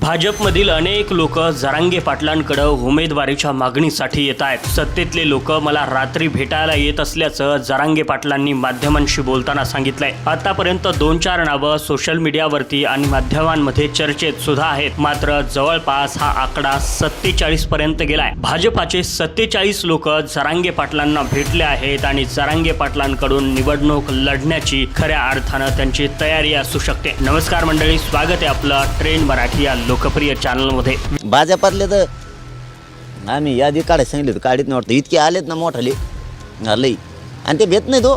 भाजपमधील अनेक लोक जरांगे पाटलांकडे उमेदवारीच्या मागणीसाठी येत आहेत. सत्तेतले लोक मला रात्री भेटायला येत असल्याचं जरांगे पाटलांनी माध्यमांशी बोलताना सांगितलंय. आतापर्यंत दोन चार नावं सोशल मीडियावरती आणि माध्यमांमध्ये चर्चेत सुद्धा आहेत. मात्र जवळपास हा आकडा सत्तेचाळीस पर्यंत गेलाय. भाजपाचे सत्तेचाळीस लोक जरांगे पाटलांना भेटले आहेत आणि जरांगे पाटलांकडून निवडणूक लढण्याची खऱ्या अर्थानं त्यांची तयारी असू शकते. नमस्कार मंडळी स्वागत आहे आपलं ट्रेन मराठी या लोकप्रिय चॅनलमध्ये भाजपातले तर आम्ही यादी काढायला सांगितले होती काढीत नाही वाटतं इतके आलेत ना मोठाले. लई आणि ते भेट नाही तो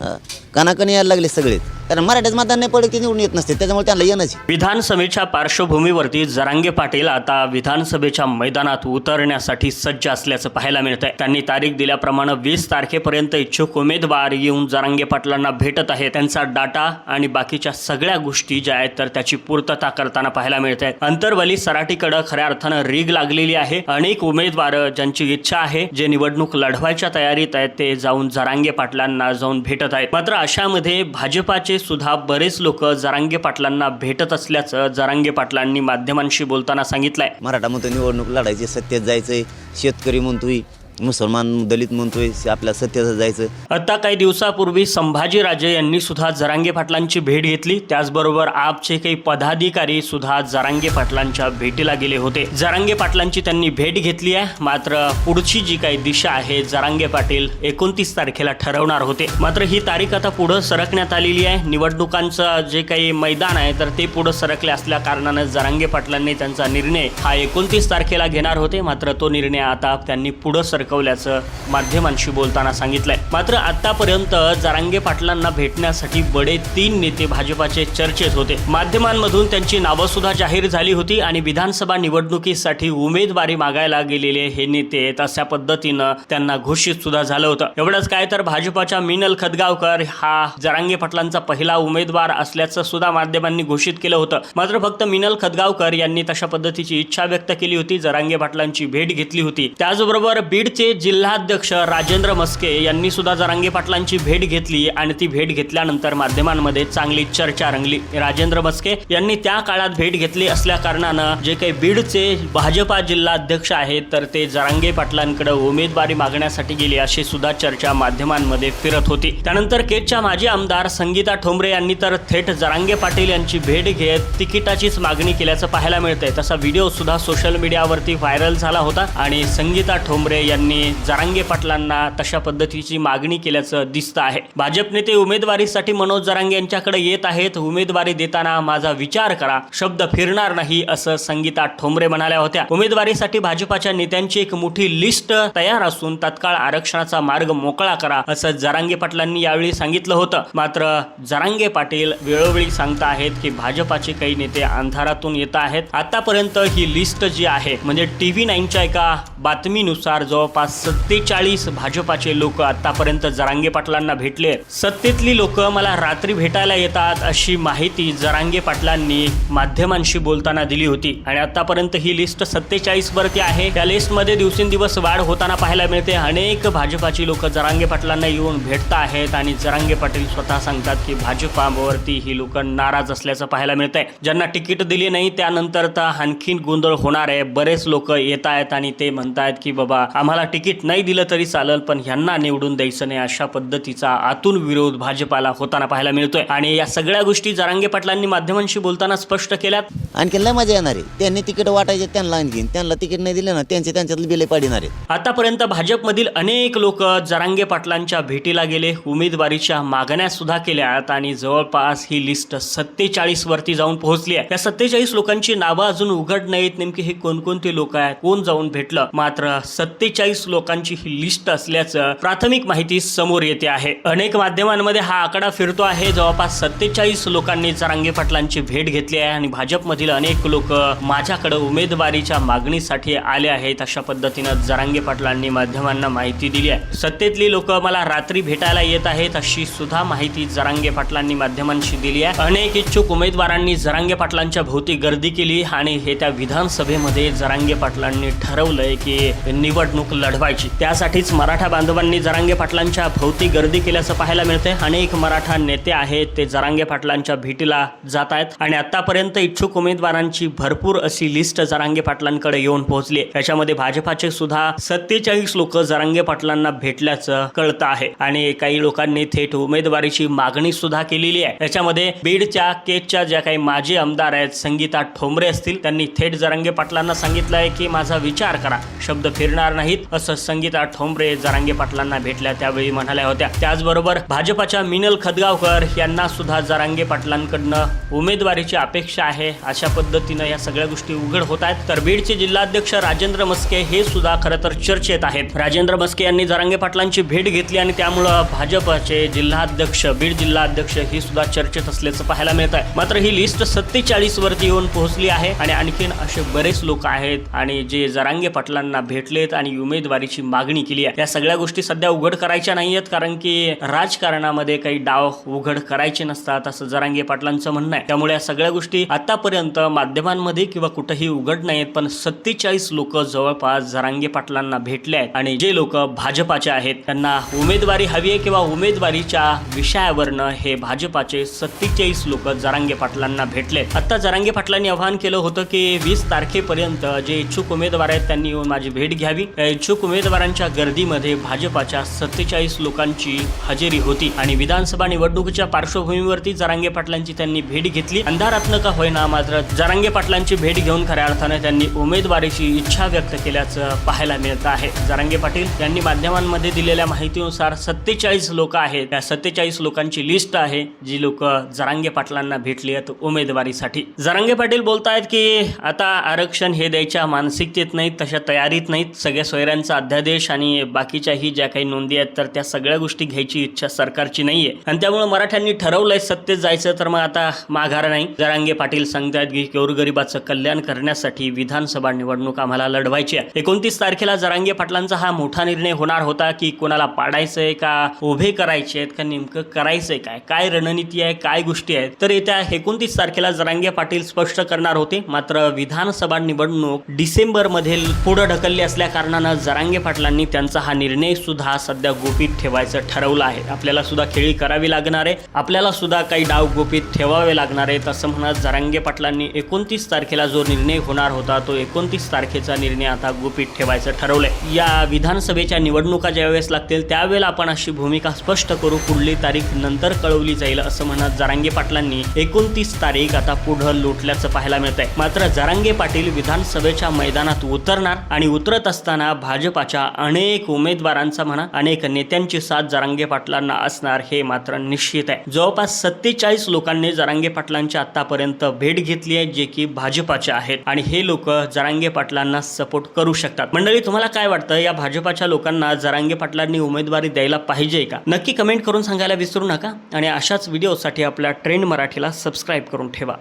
हो. कणाकणी यायला लागले सगळेच. कारण मराठ्याच मतदान नाही पडत ते निवडून येत नसते त्याच्यामुळे त्यांना येणंच विधानसभेच्या पार्श्वभूमीवरती जरांगे पाटील आता विधानसभेच्या मैदानात उतरण्यासाठी सज्ज असल्याचं पाहायला मिळत आहे त्यांनी तारीख दिल्याप्रमाणे वीस तारखेपर्यंत इच्छुक उमेदवार येऊन जरांगे पाटलांना भेटत आहेत. त्यांचा डाटा आणि बाकीच्या सगळ्या गोष्टी ज्या आहेत तर त्याची पूर्तता करताना पाहायला मिळत आहे अंतरवली सराटीकडे खऱ्या अर्थानं रीग लागलेली आहे. अनेक उमेदवार ज्यांची इच्छा आहे जे निवडणूक लढवायच्या तयारीत आहेत ते जाऊन जरांगे पाटलांना जाऊन भेटत आहेत. मात्र अशामध्ये भाजपाचे सुद्धा बरेच लोक जरांगे पाटलांना भेटत असल्याचं जरांगे पाटलांनी माध्यमांशी बोलताना सांगितलंय. मराठा म्हणतो निवडणूक लढायची सत्तेत जायचंय शेतकरी म्हणतोय. मुसलमान दलित म्हणतोय आपल्या सत्याचं जायचं. आता काही दिवसापूर्वी संभाजीराजे यांनी सुद्धा जरांगे पाटलांची भेट घेतली. त्याचबरोबर आपचे काही पदाधिकारी सुद्धा जरांगे पाटलांच्या भेटीला गेले होते. जरांगे पाटलांची त्यांनी भेट घेतली आहे. मात्र पुढची जी काही दिशा आहे जरांगे पाटील एकोणतीस तारखेला ठरवणार होते. मात्र ही तारीख आता पुढं सरकण्यात आलेली आहे. निवडणुकांचं जे काही मैदान आहे तर ते पुढं सरकले असल्या कारणानं जरांगे पाटलांनी त्यांचा निर्णय हा एकोणतीस तारखेला घेणार होते. मात्र तो निर्णय आता त्यांनी पुढं सरकवल्याचं माध्यमांशी बोलताना सांगितलंय. मात्र आतापर्यंत जरांगे पाटलांना भेटण्यासाठी बडे तीन नेते भाजपाचे चर्चेत होते. माध्यमांमधून त्यांची नावं सुद्धा जाहीर झाली होती आणि विधानसभा निवडणुकीसाठी उमेदवारी मागायला गेलेले हे नेते तशा पद्धतीनं त्यांना घोषित सुद्धा झालं होतं. एवढंच काय तर भाजपाच्या मिनल खदगावकर हा जरांगे पाटलांचा पहिला उमेदवार असल्याचं सुद्धा माध्यमांनी घोषित केलं होतं. मात्र फक्त मिनल खदगावकर यांनी तशा पद्धतीची इच्छा व्यक्त केली होती. जरांगे पाटलांची भेट घेतली होती. त्याचबरोबर बीड बीडचे जिल्हाध्यक्ष राजेंद्र मस्के यांनी सुद्धा जरांगे पाटलांची भेट घेतली आणि ती भेट घेतल्यानंतर माध्यमांमध्ये चांगली चर्चा रंगली. राजेंद्र मस्के यांनी त्या काळात भेट घेतली असल्या कारणानं जे काही बीडचे भाजपा जिल्हाध्यक्ष आहेत तर ते जरांगे पाटलांकडे उमेदवारी मागण्यासाठी गेले अशी सुद्धा चर्चा माध्यमांमध्ये फिरत होती. त्यानंतर केटच्या माजी आमदार संगीता ठोंबरे यांनी तर थेट जरांगे पाटील यांची भेट घेत तिकिटाचीच मागणी केल्याचं पाहायला मिळतंय. तसा व्हिडिओ सुद्धा सोशल मीडियावरती व्हायरल झाला होता आणि संगीता ठोंबरे यांनी जरांगे पाटलांना तशा पद्धतीची मागणी केल्याचं दिसतं आहे. भाजप नेते उमेदवारीसाठी मनोज जरांगे यांच्याकडे येत आहेत. उमेदवारी देताना माझा विचार करा. शब्द फिरणार नाही असं संगीता ठोंबरे म्हणाल्या होत्या. उमेदवारीसाठी भाजपाच्या नेत्यांची एक मोठी लिस्ट तयार असून तत्काळ आरक्षणाचा मार्ग मोकळा करा असं जरांगे पाटलांनी यावेळी सांगितलं होतं. मात्र जरांगे पाटील वेळोवेळी सांगता आहेत की भाजपाचे काही नेते अंधारातून येत आहेत. आतापर्यंत ही लिस्ट जी आहे म्हणजे टी व्ही नाईनच्या एका बातमीनुसार जवळपास सत्तेचाळीस भाजपाचे लोक आतापर्यंत जरांगे पाटलांना भेटले सत्तेतली लोक मला रात्री भेटायला येतात अशी माहिती जरांगे पाटलांनी माध्यमांशी बोलताना दिली होती. आणि आतापर्यंत ही लिस्ट सत्तेचाळीस वरती आहे. त्या लिस्टमध्ये दिवसेंदिवस वाढ होताना पाहायला मिळते. अनेक भाजपाची लोक जरांगे पाटलांना येऊन भेटत आहेत आणि जरांगे पाटील स्वतः सांगतात की भाजपावरती ही लोक नाराज असल्याचं पाहायला मिळत आहे ज्यांना तिकीट दिली नाही त्यानंतर तर आणखीन गोंधळ होणार आहे. बरेच लोक येत आहेत आणि ते म्हणतायत की बाबा आम्हाला तिकीट नाही दिलं तरी चालेल पण ह्यांना निवडून द्यायचं नाही अशा पद्धतीचा आतून विरोध भाजपाला होताना पाहायला मिळतोय. आणि या सगळ्या गोष्टी जरांगे पाटलांनी माध्यमांशी बोलताना स्पष्ट केल्यात. आणखीन लय मजा येणार आहे. त्यांनी तिकीट वाटायचे त्यांना आणखीन त्यांना तिकीट नाही दिलं ना त्यांचे त्यांच्यात बिले पाडणार आहेत. आतापर्यंत भाजपमधील अनेक लोक जरांगे पाटलांच्या भेटीला गेले उमेदवारीच्या मागण्या सुद्धा केल्यात आणि जवळपास ही लिस्ट सत्तेचाळीस वरती जाऊन पोहोचली आहे. या सत्तेचाळीस लोकांची नावं अजून उघड नाहीत नेमकी हे कोणकोणते लोक आहेत कोण जाऊन भेटलं? मात्र सत्तेचाळीस लोकांची ही लिस्ट असल्याचं प्राथमिक माहिती समोर येते आहे. अनेक माध्यमांमध्ये हा आकडा फिरतो आहे. जवळपास सत्तेचाळीस लोकांनी जरांगे पाटलांची भेट घेतली आहे आणि भाजपमधील अनेक लोक माझ्याकडे उमेदवारीच्या मागणीसाठी आले आहेत अशा पद्धतीनं जरांगे पाटलांनी माध्यमांना माहिती दिली आहे. सत्तेतली लोक मला रात्री भेटायला येत आहेत अशी सुद्धा माहिती जरांगे पाटलांनी माध्यमांशी दिली आहे. अनेक इच्छुक उमेदवारांनी जरांगे पाटलांच्या भोवती गर्दी केली आणि हे त्या विधानसभेमध्ये जरांगे पाटलांनी ठरवलंय की निवडणूक लढवायची. त्यासाठीच मराठा बांधवांनी जरांगे पाटलांच्या भोवती गर्दी केल्याचं पाहायला मिळते अनेक मराठा नेते आहेत ते जरांगे पाटलांच्या भेटीला जात आहेत. आणि आतापर्यंत इच्छुक उमेदवारांची भरपूर अशी लिस्ट जरांगे पाटलांकडे येऊन पोहोचली त्याच्यामध्ये भाजपाचे सुद्धा सत्तेचाळीस लोक जरांगे पाटलांना भेटल्याचं कळतं आहे. आणि काही लोकांनी थेट उमेदवारीची मागणी सुद्धा केलेली आहे. त्याच्यामध्ये बीडच्या केजच्या ज्या काही माजी आमदार आहेत संगीता ठोंबरे असतील त्यांनी थेट जरांगे पाटलांना सांगितलं आहे की माझा विचार करा. शब्द फिरणार नाहीत. असं संगीता ठोंबरे जरांगे पाटलांना भेटल्या त्यावेळी म्हणाल्या होत्या. त्याचबरोबर भाजपाच्या मिनल खदगावकर यांना सुद्धा जरांगे पाटलांकडनं उमेदवारीची अपेक्षा आहे अशा पद्धतीनं या सगळ्या गोष्टी उघड होत आहेत. तर बीडचे जिल्हाध्यक्ष राजेंद्र मस्के हे सुद्धा खरं तर चर्चेत आहेत. राजेंद्र मस्के यांनी जरांगे पाटलांची भेट घेतली आणि त्यामुळं भाजपचे जिल्हाध्यक्ष बीड जिल्हाध्यक्ष ही सुद्धा चर्चेत असल्याचं पाहायला मिळत आहे. मात्र ही लिस्ट सत्तेचाळीस वरती येऊन पोहोचली आहे आणि आणखीन असे बरेच लोक आहेत आणि जे जरांगे पाटलांना भेटलेत आणि उमेद उमेदवारीची मागणी केली आहे. या सगळ्या गोष्टी सध्या उघड करायच्या नाही आहेत कारण की राजकारणामध्ये काही डाव उघड करायचे नसतात असं जरांगे पाटलांचं म्हणणं आहे. त्यामुळे या सगळ्या गोष्टी आतापर्यंत माध्यमांमध्ये किंवा कुठेही उघड नाहीत पण सत्तेचाळीस लोक जवळपास जरांगे पाटलांना भेटले आहेत. आणि जे लोक भाजपाचे आहेत त्यांना उमेदवारी हवी आहे किंवा उमेदवारीच्या विषयावरनं हे भाजपाचे सत्तेचाळीस लोक जरांगे पाटलांना भेटले आता जरांगे पाटलांनी आवाहन केलं होतं की वीस तारखेपर्यंत जे इच्छुक उमेदवार आहेत त्यांनी येऊन माझी भेट घ्यावी. इच्छुक उमेदवारांच्या गर्दीमध्ये भाजपाच्या सत्तेचाळीस लोकांची हजेरी होती आणि विधानसभा निवडणुकीच्या पार्श्वभूमीवरती जरांगे पाटलांची त्यांनी भेट घेतली. अंधारातनं का होईना मात्र जरांगे पाटलांची भेट घेऊन खऱ्या अर्थानं त्यांनी उमेदवारीची इच्छा व्यक्त केल्याचं पाहायला मिळत आहे. जरांगे पाटील यांनी माध्यमांमध्ये दिलेल्या माहितीनुसार सत्तेचाळीस लोक आहेत. त्या सत्तेचाळीस लोकांची लिस्ट आहे जी लोक जरांगे पाटलांना भेटली आहेत उमेदवारीसाठी. जरांगे पाटील बोलतायत की आता आरक्षण हे द्यायच्या मानसिकतेत नाहीत तशा तयारीत नाहीत सगळ्या शेतकऱ्यांचा अध्यादेश आणि बाकीच्याही ज्या काही नोंदी आहेत तर त्या सगळ्या गोष्टी घ्यायची इच्छा सरकारची नाहीये. आणि त्यामुळे मराठ्यांनी ठरवलंय सत्तेत जायचं तर मग आता माघार नाही. जरांगे पाटील सांगतायत की गोरगरिबाचं कल्याण करण्यासाठी विधानसभा निवडणूक आम्हाला लढवायची आहे. एकोणतीस तारखेला जरांगे पाटलांचा हा मोठा निर्णय होणार होता की कोणाला पाडायचंय का उभे करायचे आहेत का नेमकं करायचंय काय काय रणनीती आहे काय गोष्टी आहेत. तर येत्या एकोणतीस तारखेला जरांगे पाटील स्पष्ट करणार होते. मात्र विधानसभा निवडणूक डिसेंबरमध्ये पुढे ढकलली असल्या कारणानं जरांगे पाटलांनी त्यांचा हा निर्णय सुद्धा सध्या गोपीत ठेवायचं ठरवलं आहे. आपल्याला सुद्धा खेळी करावी लागणार आहे. आपल्याला सुद्धा काही डाव गोपीत ठेवावे लागणार आहेत असं म्हणत जरांगे पाटलांनी एकोणतीस तारखेला जो निर्णय होणार होता तो एकोणतीस तारखेचा निर्णय आता गुपित ठेवायचं ठरवलंय. या विधानसभेच्या निवडणुका ज्यावेळेस लागतील त्यावेळेला आपण अशी भूमिका स्पष्ट करू पुढली तारीख नंतर कळवली जाईल असं म्हणत जरांगे पाटलांनी एकोणतीस तारीख आता पुढं लोटल्याचं पाहायला मिळत आहे मात्र जरांगे पाटील विधानसभेच्या मैदानात उतरणार आणि उतरत असताना भाजपाच्या अनेक उमेदवारांचा म्हणा अनेक नेत्यांची साथ जरांगे पाटलांना असणार हे मात्र निश्चित आहे. जवळपास सत्तेचाळीस लोकांनी जरांगे पाटलांची आतापर्यंत भेट घेतली आहे जे की भाजपाचे आहेत. आणि हे लोक जरांगे पाटलांना सपोर्ट करू शकतात. मंडळी तुम्हाला काय वाटतं? या भाजपाच्या लोकांना जरांगे पाटलांनी उमेदवारी द्यायला पाहिजे का? नक्की कमेंट करून सांगायला विसरू नका. आणि अशाच व्हिडिओसाठी आपल्या ट्रेंड मराठीला सबस्क्राईब करून ठेवा.